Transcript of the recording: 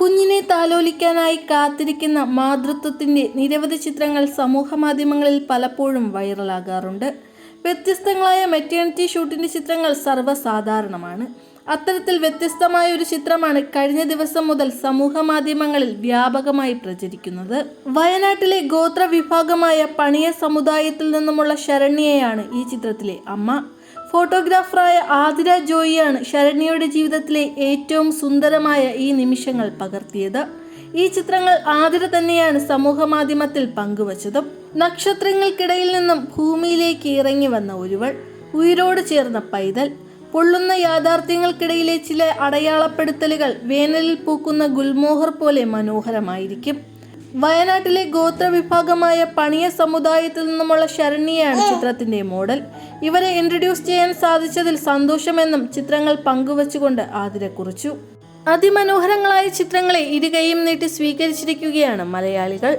കുഞ്ഞിനെ താലോലിക്കാനായി കാത്തിരിക്കുന്ന മാതൃത്വത്തിന്റെ നിരവധി ചിത്രങ്ങൾ സമൂഹ മാധ്യമങ്ങളിൽ പലപ്പോഴും വൈറലാകാറുണ്ട്. വ്യത്യസ്തങ്ങളായ മെറ്റേണിറ്റി ഷൂട്ടിന്റെ ചിത്രങ്ങൾ സർവസാധാരണമാണ്. അത്തരത്തിൽ വ്യത്യസ്തമായ ഒരു ചിത്രമാണ് കഴിഞ്ഞ ദിവസം മുതൽ സമൂഹ മാധ്യമങ്ങളിൽ വ്യാപകമായി പ്രചരിക്കുന്നത്. വയനാട്ടിലെ ഗോത്ര വിഭാഗമായ പണിയ സമുദായത്തിൽ നിന്നുമുള്ള ശരണ്യയാണ് ഈ ചിത്രത്തിലെ അമ്മ. ഫോട്ടോഗ്രാഫറായ ആതിര ജോയിയാണ് ശരണ്യയുടെ ജീവിതത്തിലെ ഏറ്റവും സുന്ദരമായ ഈ നിമിഷങ്ങൾ പകർത്തിയത്. ഈ ചിത്രങ്ങൾ ആതിര തന്നെയാണ് സമൂഹ മാധ്യമത്തിൽ പങ്കുവച്ചതും. നക്ഷത്രങ്ങൾക്കിടയിൽ നിന്നും ഭൂമിയിലേക്ക് ഇറങ്ങി വന്ന ഒരുവൾ ഉയരോട് ചേർന്ന പൈതൽ. പൊള്ളുന്ന യാഥാർത്ഥ്യങ്ങൾക്കിടയിലെ ചില അടയാളപ്പെടുത്തലുകൾ വേനലിൽ പൂക്കുന്ന ഗുൽമോഹർ പോലെ മനോഹരമായിരിക്കും. വയനാട്ടിലെ ഗോത്ര വിഭാഗമായ പണിയ സമുദായത്തിൽ നിന്നുമുള്ള ശരണ്യയാണ് ചിത്രത്തിന്റെ മോഡൽ. ഇവരെ ഇൻട്രൊഡ്യൂസ് ചെയ്യാൻ സാധിച്ചതിൽ സന്തോഷമെന്നും ചിത്രങ്ങൾ പങ്കുവച്ചുകൊണ്ട് ആതിര കുറിച്ചു. അതിമനോഹരങ്ങളായ ചിത്രങ്ങളെ ഇരുകൈയും നീട്ടി സ്വീകരിച്ചിരിക്കുകയാണ് മലയാളികൾ.